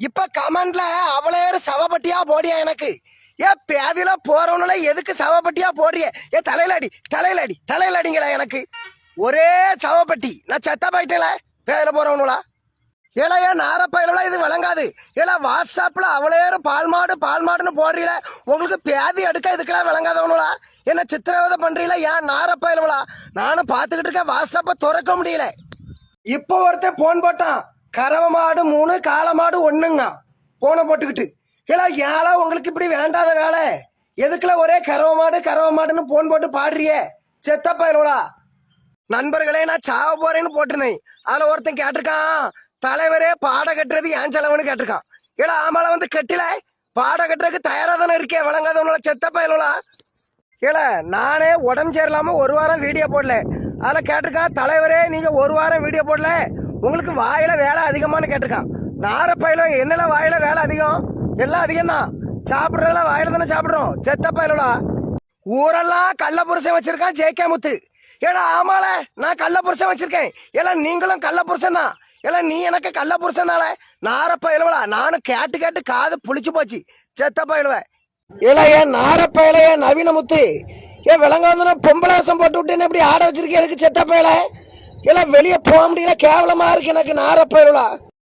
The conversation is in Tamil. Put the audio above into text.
இப்ப கமெண்ட்ல அவ்வளோ சவப்பட்டியா போடியா எனக்கு? ஏ பேதியில போறவனால எதுக்கு சவப்பட்டியா போடுறிய? ஏ தலையில அடி தலையில அடி தலையில அடிங்களா எனக்கு. ஒரே சவப்பட்டி. நான் செத்த போயிட்டேல பேதில போறவனுலா. ஏடா ஏன் நாரப்பயிலாம் இது விளங்காது. ஏடா வாட்ஸ்அப்ல அவளே பால் மாடு பால் மாடுன்னு போடுறீல உங்களுக்கு பேதி எடுக்க இதுக்கெல்லாம் விளங்காதவனுலா. என்ன சித்திரவதை பண்றீல ஏன் நாரப்பயிலவளா நானும் பார்த்துக்கிட்டு இருக்கேன் வாட்ஸ்அப்பை திறக்க முடியல. இப்போ ஒருத்தன் போன் போட்டான். கறவை மாடு மூணு காளை மாடு ஒண்ணுங்க. போனை போட்டுக்கிட்டு ஏடா ஏழா உங்களுக்கு இப்படி வேண்டாத வேலை. எதுக்குல ஒரே கறவை மாடு கறவை மாடுன்னு போன் போட்டு பாடுறியே? செத்த பயலுவலா நண்பர்களே நான் சாவ போறேன்னு போட்டிருந்தேன். அதுல ஒருத்தன் கேட்டிருக்கான் தலைவரே பாட கட்டுறது ஏன் செலவுன்னு கேட்டிருக்கான். ஏடா ஆமால வந்து கட்டில. பாட கட்டுறதுக்கு தயாரா தானே இருக்கே விளங்காதவனோட செத்த பயலுவலா ஏல நானே உடம்பு சரியில்லாம ஒரு வாரம் வீடியோ போடல. அதில் கேட்டிருக்கான் தலைவரே நீங்க ஒரு வாரம் வீடியோ போடல. உங்களுக்கு வாயில வேலை அதிகமானு கேட்டிருக்கான். நாரப்பயில என்னல வாயில வேலை அதிகம்? எல்லாம் அதிகம் தான் சாப்பிட்றதுல வாயில தானே சாப்பிட்றோம். செத்த பயலுலா ஊரெல்லாம் கள்ள புருஷன் வச்சிருக்கான் ஜேகே முத்து. ஏடா ஆமால நான் கள்ள புருஷன் வச்சிருக்கேன். ஏல நீங்களும் கள்ள புருஷன் தான். ஏல நீ எனக்கு கள்ள புருஷன் தானே நாரப்பயிலுவலா நானும் கேட்டு கேட்டு காது புளிச்சு போச்சு. செத்த பயிலுவேன் ஏன் நாரப்பயலைய நவீன முத்து? ஏன் விளங்காதுன்னா பொம்பளை போட்டு விட்டு எப்படி ஆட வச்சிருக்கேன் எதுக்கு செத்த எல்லாம் வெளியே போக முடியல கேவலமா இருக்கு எனக்கு நாரப்பயலா